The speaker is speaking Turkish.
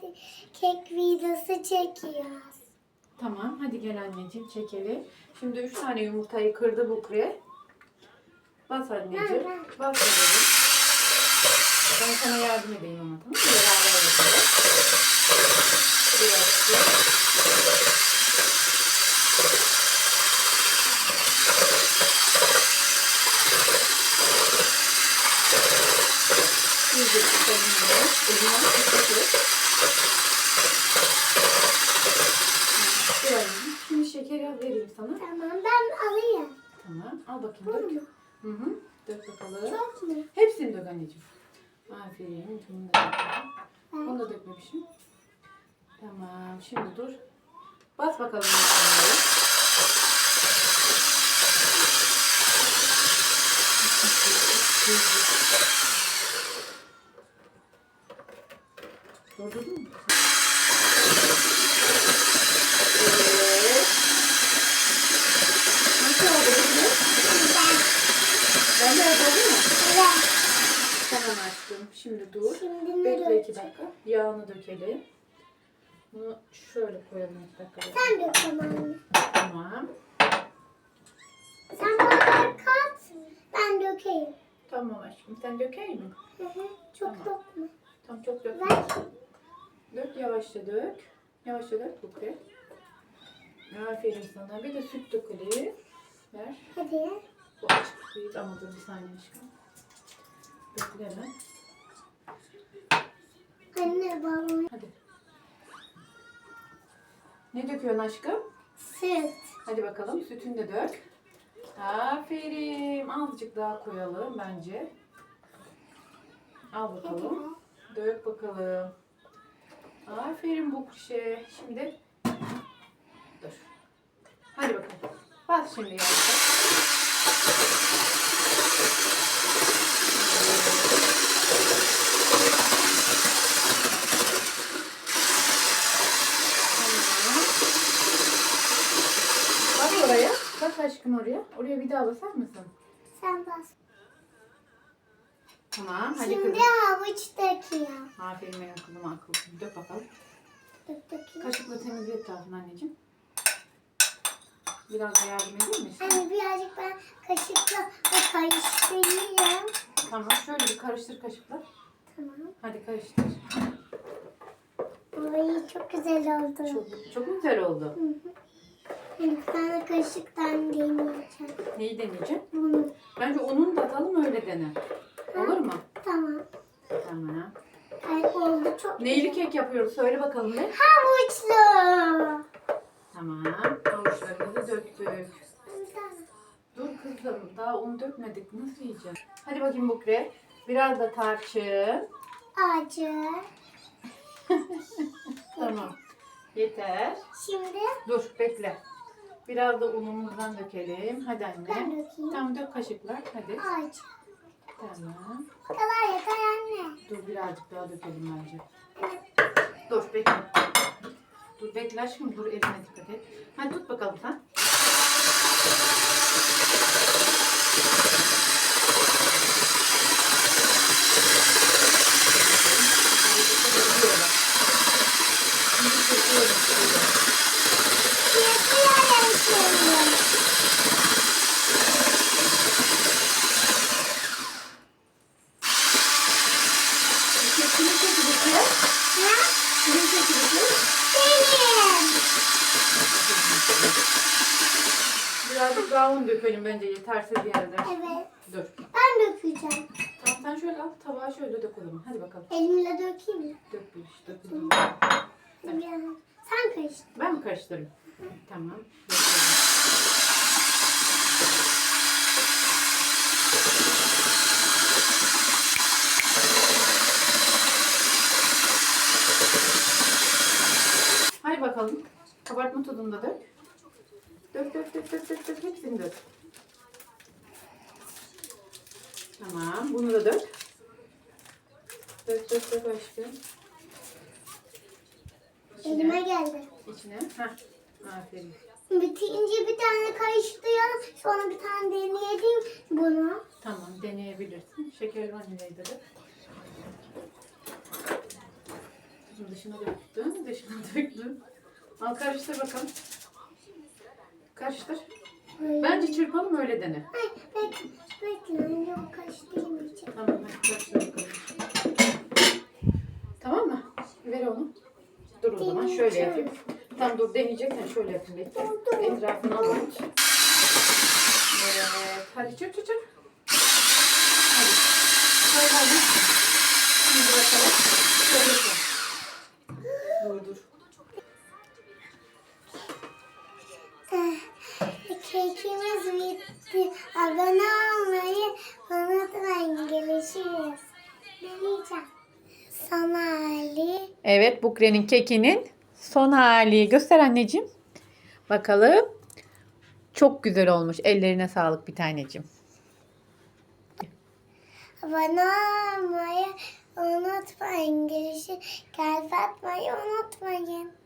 kek, kek videosu çekiyoruz. Tamam hadi gel anneciğim çekelim. Şimdi üç tane yumurtayı kırdı Bukre. Bas anneciğim. Bas bakalım. Ben sana yardım edeyim ama tamam mı? Beraber yapalım. Biraz su. İyice tutalım bunu. Şimdi şekeri vereyim sana. Tamam ben alayım. Tamam. Al bakayım Bunu dök. Hı hı. Dök bakalım. Çok mu? Hepsini dök anneciğim. Aferin. Bunu da dökelim. Bunu da dökmemişim. Tamam. Şimdi dur. Bas bakalım. yumurtaları. Durdurdun mu? Evet. Nasıl oldu bu? Ben de yapalım mı? Evet. Tamam aşkım. Şimdi dur. Şimdi Bekle iki dakika. Yağını dökelim. Bunu şöyle koyalım iki dakika. Sen dök tamam. Tamam. Sen bana kat. Ben dökeyim. Tamam aşkım. Sen dökeyim mi? Hı hı. Çok Tamam. mu? Tamam çok dök. Ver. Dök yavaşça dök. Yavaşça dök Bukre. Aferin sana. Bir de süt dökelim. Ver. Hadi. Bu açık değil ama dur bir saniye aşkım. Hemen. Anne balon. Hadi. Ne döküyorsun aşkım? Süt. Hadi bakalım sütünü de dök. Aferin. Azıcık daha koyalım bence. Al bakalım. Dök bakalım. Aferin bu kuşe. Şimdi dur. Hadi bakalım. Bas şimdi yavaşça. Tamam. Bak oraya. Bak aşkım oraya. Oraya bir daha basar mısın? Sen bas. Tamam. Hadi Şimdi kızım. havuç döküyor. Aferin benim kızıma akıllısın. Dök bakalım. Dök döküyor. Kaşıkla temizle etrafını anneciğim. Biraz da yardım edeyim mi? Anne birazcık ben kaşıkla karıştırayım. Tamam. Şöyle bir karıştır kaşıkla. Tamam. Hadi karıştır. Ay çok güzel oldu. Çok, çok güzel oldu. Hı hı. Bir tane kaşıktan deneyeceğim. Neyi deneyeceğim? Bunu. Bence ununu da atalım öyle dene. Olur mu? Tamam. Tamam. Ay oldu çok Neyli kek yapıyoruz? Söyle bakalım ne? Havuçlu. Tamam. Havuçlarımızı döktük. Dur kızım daha un dökmedik. Nasıl yiyeceğiz? Hadi bakayım Bukre. Biraz da tarçın. Acı. Tamam. Yeter. Şimdi Dur bekle. Biraz da unumuzdan dökelim. Hadi ben anne. dökeyim. Tamam dök kaşıklar. Hadi. Acı. Tamam. Bu kadar yeter anne. Dur birazcık daha dökelim bence. Dur bekle. Dur bekle aşkım. Dur eline dikkat et. Hadi tut bakalım sen. Yeter şimdi. Kimin keki bu? Ha? Kimin keki bu? Benim. Un dökelim bence yetersiz yerden. Evet. Dur. Ben dökeceğim. Tamam sen şöyle al tabağa şöyle dök o zaman. Hadi bakalım. Elimle dökeyim mi? Dök bir iş dök. Biraz. Sen karıştır. Ben mi karıştırayım? Tamam. Döküyorum. Hadi bakalım. Kabartma tozunu da dök. Dök dök dök dök dök dök. Hepsini dök. Tamam. Bunu da dök. Dök dök dök aşkım. İçine. Elime geldi. İçine. Heh. Aferin. Bitince bir tane karıştırıyorum. Sonra bir tane deneyelim bunu. Tamam deneyebilirsin. Şeker vanilyayı da dök. Dışına döktün. Dışına döktün. Al karıştır bakalım. Karıştır. Bence çırpalım öyle dene. Ay bekle. Bekle. O karıştırmayacağım. Tamam hadi karıştır bakalım. Tamam mı? Ver onu. Dur o zaman şöyle yapayım. Tamam dur deneyeceksen şöyle yapayım. Bekle. Etrafını alalım. Evet. Hadi çırp çırp çırp. Hadi. Hadi hadi. Şimdi bırakalım. Karıştır. Dur Abone olmayı unutmayın. Görüşürüz. Deneyeceğim. Son hali. Evet Bukre'nin kekinin son hali. Göster anneciğim. Bakalım. Çok güzel olmuş. Ellerine sağlık bir taneciğim. Abone olmayı unutmayın. Görüşürüz. Kalp atmayı unutmayın.